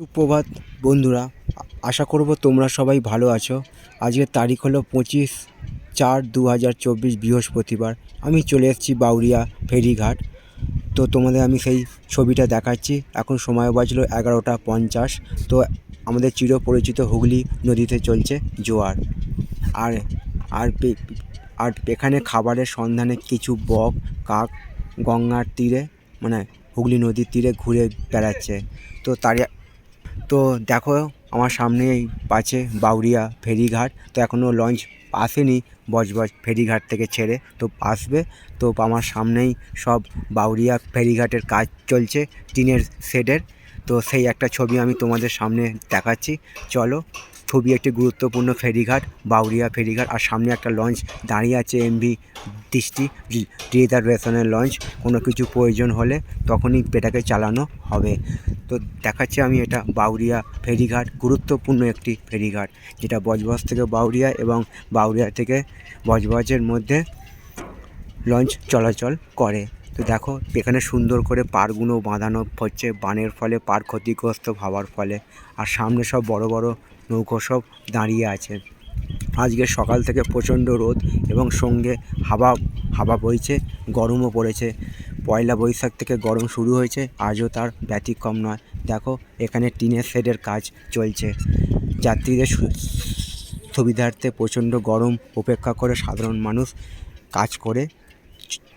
সুপ্রভাত, বন্ধুরা। আশা করব তোমরা সবাই ভালো আছো। আজকের তারিখ হলো পঁচিশ চার দু হাজার চব্বিশ বৃহস্পতিবার। আমি চলে এসেছি বাউরিয়া ফেরিঘাট। তো তোমাদের আমি সেই ছবিটা দেখাচ্ছি। এখন সময় বাজলো এগারোটা পঞ্চাশ। তো আমাদের চিরপরিচিত হুগলি নদীতে চলছে জোয়ার। আর আর আর এখানে খাবারের সন্ধানে কিছু বক, কাক, গঙ্গার তীরে মানে হুগলি নদীর তীরে ঘুরে বেড়াচ্ছে। তো তারই তো দেখো, আমার সামনেই আছে বাউরিয়া ফেরিঘাট। তো এখনও লঞ্চ আসেনি বজবজ ফেরিঘাট থেকে ছেড়ে। তো আসবে, তো আমার সামনেই সব বাউরিয়া ফেরিঘাটের কাজ চলছে, টিনের শেডের তো সেই একটা ছবি আমি তোমাদের সামনে দেখাচ্ছি। চলো খুবই একটি গুরুত্বপূর্ণ ফেরিঘাট, বাউরিয়া ফেরিঘাট, আর সামনে একটা লঞ্চ দাঁড়িয়ে আছে এমভি দৃষ্টি রিজার্ভেশনের লঞ্চ। কোনো কিছু প্রয়োজন হলে তখনই এটাকে চালানো হবে। তো দেখাচ্ছি আমি এটা, বাউরিয়া ফেরিঘাট, গুরুত্বপূর্ণ একটি ফেরিঘাট, যেটা বজবজ থেকে বাউরিয়া এবং বাউরিয়া থেকে বজবজের মধ্যে লঞ্চ চলাচল করে। তো দেখো, এখানে সুন্দর করে পারগুলো বাঁধানো হচ্ছে। বানের ফলে পার ক্ষতিগ্রস্ত হওয়ার ফলে। আর সামনে সব বড় বড় নৌকো সব দাঁড়িয়ে আছে। আজকে সকাল থেকে প্রচণ্ড রোদ এবং সঙ্গে হাওয়া হাওয়া বইছে, গরমও পড়েছে। পয়লা বৈশাখ থেকে গরম শুরু হয়েছে, আজও তার ব্যতিক্রম নয়। দেখো, এখানে টিনের শেডের কাজ চলছে। যাত্রীদের সুবিধার্থে প্রচণ্ড গরম উপেক্ষা করে সাধারণ মানুষ কাজ করে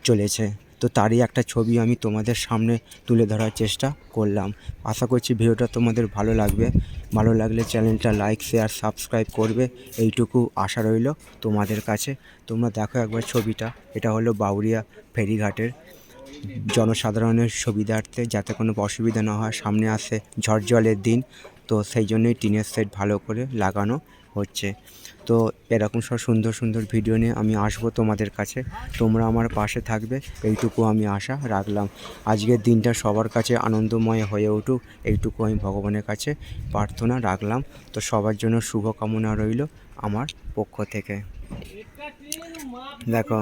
চলেছে। তো তারই একটা ছবি আমি তোমাদের সামনে তুলে ধরার চেষ্টা করলাম। আশা করছি ভিডিওটা তোমাদের ভালো লাগবে। ভালো লাগলে চ্যানেলটা লাইক শেয়ার সাবস্ক্রাইব করবে। এইটুকু আশা রইল তোমাদের কাছে। তোমরা দেখো একবার ছবিটা। এটা হলো বাউরিয়া ফেরিঘাটের জনসাধারণের সুবিধার্থে যাতে কোনো অসুবিধা না হয়, সামনে আসে ঝড় জলের দিন। তো সেই জন্যই টিনের সেট ভালো করে লাগানো। হচ্ছে। তো এরকম সব সুন্দর সুন্দর ভিডিও নিয়ে আমি আসব তোমাদের কাছে। তোমরা আমার পাশে থাকবে, এইটুকু আমি আশা রাখলাম। আজকের দিনটা সবার কাছে আনন্দময় হয়ে উঠুক, এইটুকু আমি ভগবানের কাছে প্রার্থনা রাখলাম। তো সবার জন্য শুভকামনা রইল আমার পক্ষ থেকে। দেখো।